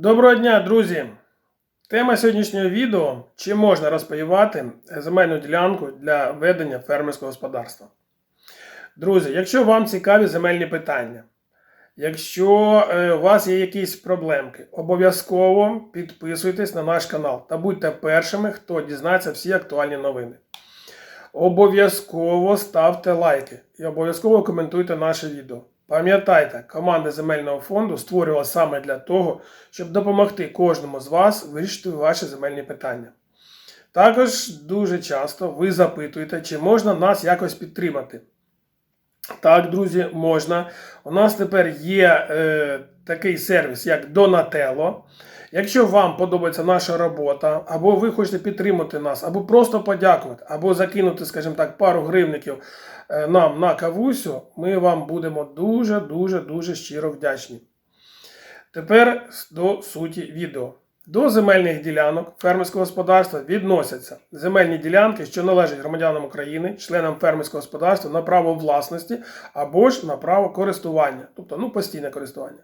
Доброго дня, друзі! Тема сьогоднішнього відео: чи можна розпаювати земельну ділянку для ведення фермерського господарства. Друзі, якщо вам цікаві земельні питання, якщо е, у вас є якісь проблемки, обов'язково підписуйтесь на наш канал та будьте першими, хто дізнається всі актуальні новини. Обов'язково ставте лайки і обов'язково коментуйте наше відео. Пам'ятайте, команда земельного фонду створювалася саме для того, щоб допомогти кожному з вас вирішити ваші земельні питання. Також дуже часто ви запитуєте, чи можна нас якось підтримати. Так, друзі, можна. У нас тепер є е, такий сервіс, як Donatello. Якщо вам подобається наша робота, або ви хочете підтримати нас, або просто подякувати, або закинути, скажімо так, пару гривників е, нам на кавусю, ми вам будемо дуже-дуже дуже щиро вдячні. Тепер до суті відео. До земельних ділянок фермерського господарства відносяться земельні ділянки, що належать громадянам України, членам фермерського господарства на право власності або ж на право користування, тобто ну, постійне користування.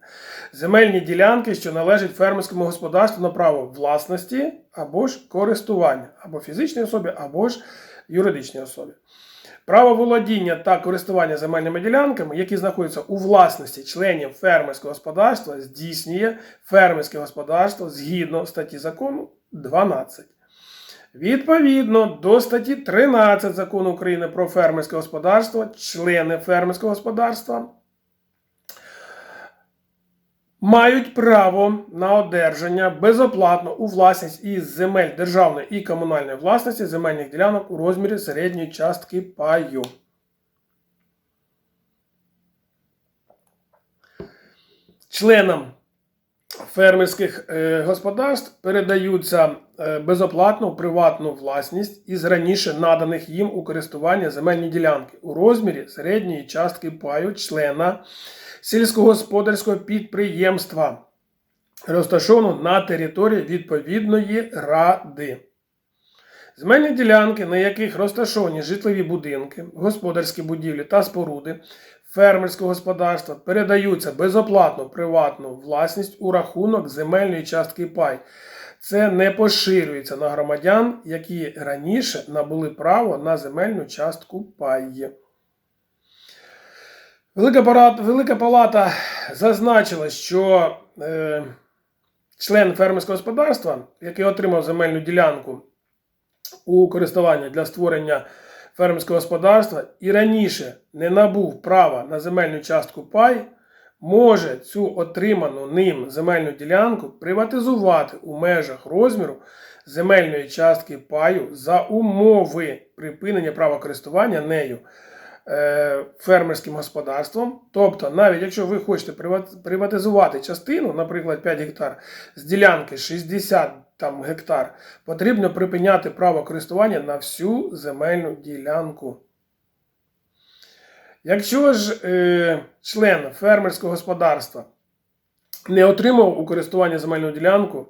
Земельні ділянки, що належать фермерському господарству на право власності або ж користування, або фізичній особі, або ж юридичній особі. Право володіння та користування земельними ділянками, які знаходяться у власності членів фермерського господарства, здійснює фермерське господарство згідно статті закону 12. Відповідно до статті 13 закону України про фермерське господарство, члени фермерського господарства мають право на одержання безоплатно у власність із земель державної і комунальної власності земельних ділянок у розмірі середньої частки паю. Членам фермерських е, господарств передаються е, безоплатно в приватну власність із раніше наданих їм у користування земельні ділянки у розмірі середньої частки паю члена сільськогосподарського підприємства, розташованого на території відповідної ради. Земельні ділянки, на яких розташовані житлові будинки, господарські будівлі та споруди фермерського господарства, передаються безоплатно приватну власність у рахунок земельної частки пай. Це не поширюється на громадян, які раніше набули право на земельну частку паї. Велика палата, Велика Палата зазначила, що е, член фермерського господарства, який отримав земельну ділянку у користування для створення фермерського господарства і раніше не набув права на земельну частку пай, може цю отриману ним земельну ділянку приватизувати у межах розміру земельної частки паю за умови припинення права користування нею. Е, фермерським господарством. Тобто, навіть якщо ви хочете приватизувати частину, наприклад, 5 гектар з ділянки 60 там, гектар, потрібно припиняти право користування на всю земельну ділянку. Якщо ж е, член фермерського господарства не отримав у користування земельну ділянку,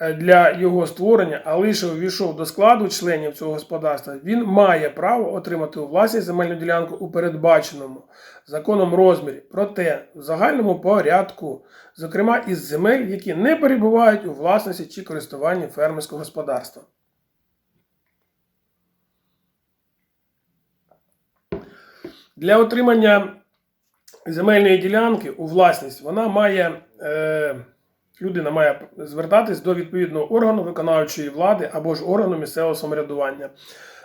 для його створення, а лише увійшов до складу членів цього господарства, він має право отримати у власність земельну ділянку у передбаченому законом розмірі, проте в загальному порядку, зокрема із земель, які не перебувають у власності чи користуванні фермерського господарства. Для отримання земельної ділянки у власність вона має. Е, людина має звертатись до відповідного органу виконавчої влади або ж органу місцевого самоврядування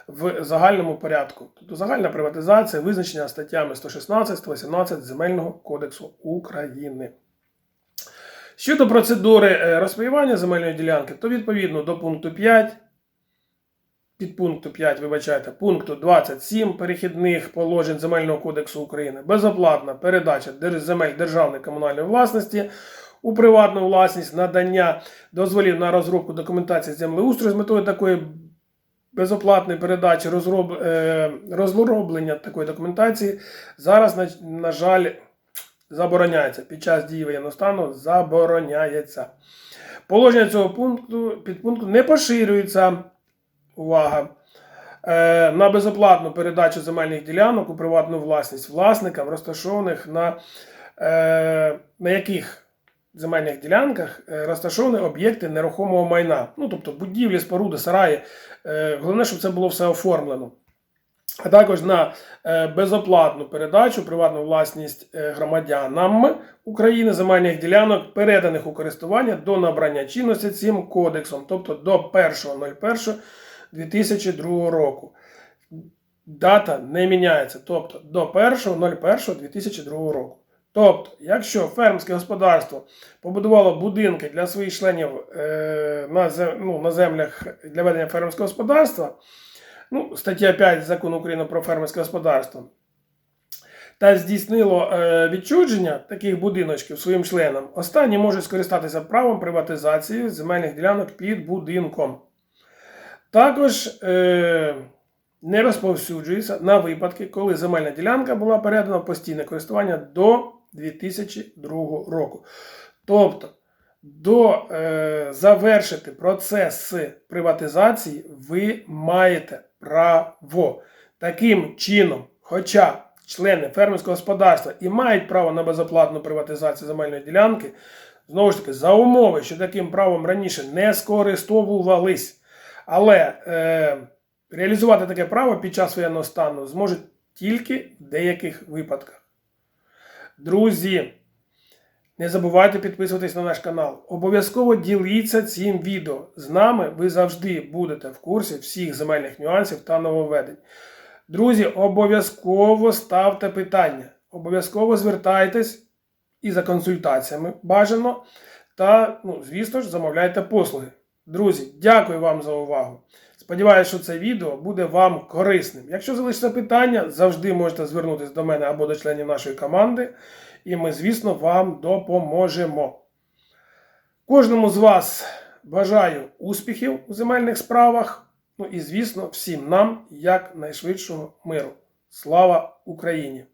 в загальному порядку. Тобто загальна приватизація визначення статтями 116 118 Земельного кодексу України. Щодо процедури е, розпаювання земельної ділянки, то відповідно до пункту 5. Під пункту 5, вибачайте, пункту 27 перехідних положень Земельного кодексу України безоплатна передача земель державної комунальної власності у приватну власність надання дозволів на розробку документації землеустрою з метою такої безоплатної передачі розроб... Е, розроблення такої документації зараз, на, на жаль, забороняється. Під час дії воєнного стану забороняється. Положення цього пункту підпункту не поширюється. Увага! Е, на безоплатну передачу земельних ділянок у приватну власність власникам, розташованих на, е, на яких земельних ділянках е, розташовані об'єкти нерухомого майна. Ну, тобто будівлі, споруди, сараї. Е, Головне, щоб це було все оформлено. А також на е, безоплатну передачу приватну власність громадянам України земельних ділянок, переданих у користування до набрання чинності цим кодексом, тобто до 1.01.2002 року. Дата не міняється, тобто до 1.01.2002 року. Тобто, якщо фермерське господарство побудувало будинки для своїх членів е, на, ну, на землях для ведення фермерського господарства, ну, стаття 5 закону України про фермерське господарство, та здійснило е, відчудження таких будиночків своїм членам, останні можуть скористатися правом приватизації земельних ділянок під будинком. Також е, не розповсюджується на випадки, коли земельна ділянка була передана в постійне користування до 2002 року. Тобто, до е, завершити процес приватизації ви маєте право. Таким чином, хоча члени фермерського господарства і мають право на безоплатну приватизацію земельної ділянки, знову ж таки, за умови, що таким правом раніше не скористовувались. Але е, реалізувати таке право під час воєнного стану зможуть тільки в деяких випадках. Друзі, не забувайте підписуватись на наш канал. Обов'язково діліться цим відео. З нами ви завжди будете в курсі всіх земельних нюансів та нововведень. Друзі, обов'язково ставте питання. Обов'язково звертайтесь і за консультаціями бажано. Та, ну, звісно ж, замовляйте послуги. Друзі, дякую вам за увагу. Сподіваюся, що це відео буде вам корисним. Якщо залишиться питання, завжди можете звернутися до мене або до членів нашої команди, і ми, звісно, вам допоможемо. Кожному з вас бажаю успіхів у земельних справах. Ну і, звісно, всім нам якнайшвидшого миру. Слава Україні!